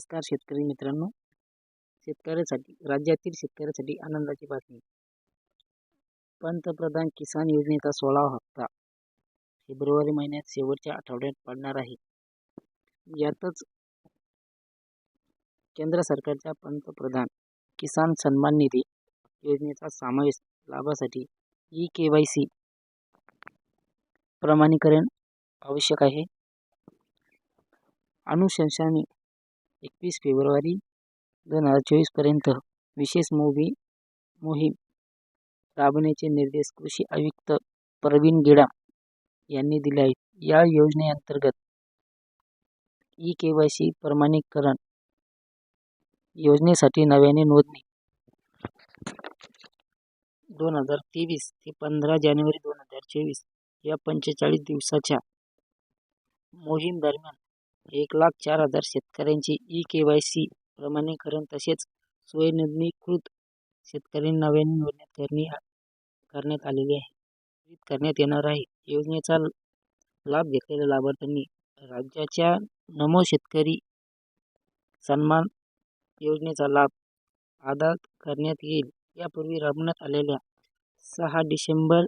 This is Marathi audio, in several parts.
नमस्कार शेतकरी मित्रांनो. शेतकऱ्यासाठी राज्यातील शेतकऱ्यासाठी आनंदाची बातमी. पंतप्रधान किसान योजनेचा सोळावा हप्ता फेब्रुवारी महिन्यात शेवटच्या आठवड्यात पडणार आहे. यातच केंद्र सरकारच्या पंतप्रधान किसान सन्मान निधी योजनेचा समावेश लाभासाठी ई के वाय सी प्रमाणीकरण आवश्यक आहे. अनुशंसाने एकवीस फेब्रुवारी दोन हजार चोवीसपर्यंत विशेष मोही मोहीम राबवण्याचे निर्देश कृषी आयुक्त प्रवीण गेडाम यांनी दिले आहेत. या योजनेअंतर्गत ई के वाय सी प्रमाणीकरण योजनेसाठी नव्याने नोंदणी. दोन हजार तेवीस ते पंधरा जानेवारी दोन हजार चोवीस या पंचेचाळीस दिवसाच्या मोहीम दरम्यान एक लाख चार हजार शेतकऱ्यांची ई के वाय सी प्रमाणीकरण तसेच स्वयंनोंदणीकृत शेतकऱ्यांना नव्याने नोंदणी करणे करण्यात आलेली आहे. करण्यात येणार आहे. योजनेचा लाभ घेतलेल्या लाभार्थ्यांनी राज्याच्या नमो शेतकरी सन्मान योजनेचा लाभ अदा करण्यात येईल. यापूर्वी राबवण्यात आलेल्या सहा डिसेंबर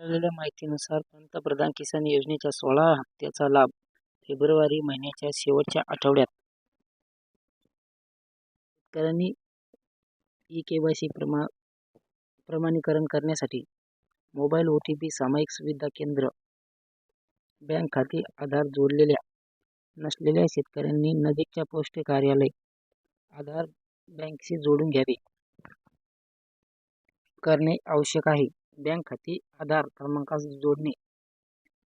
मिळालेल्या माहितीनुसार पंतप्रधान किसान योजनेच्या सोळा हप्त्याचा लाभ फेब्रुवारी महिन्याच्या शेवटच्या आठवड्यात. शेतकऱ्यांनी ई के वाय सी प्रमा प्रमाणीकरण करण्यासाठी मोबाईल ओ टी पी सामायिक सुविधा केंद्र बँक खाते आधार जोडलेल्या नसलेल्या शेतकऱ्यांनी नजीकच्या पोस्ट कार्यालय आधार बँकशी जोडून घ्यावे. करणे आवश्यक आहे. बँक खाते आधार क्रमांकास जोडणे.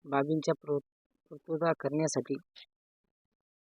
बाबींच्या पूर्तता करण्यासाठी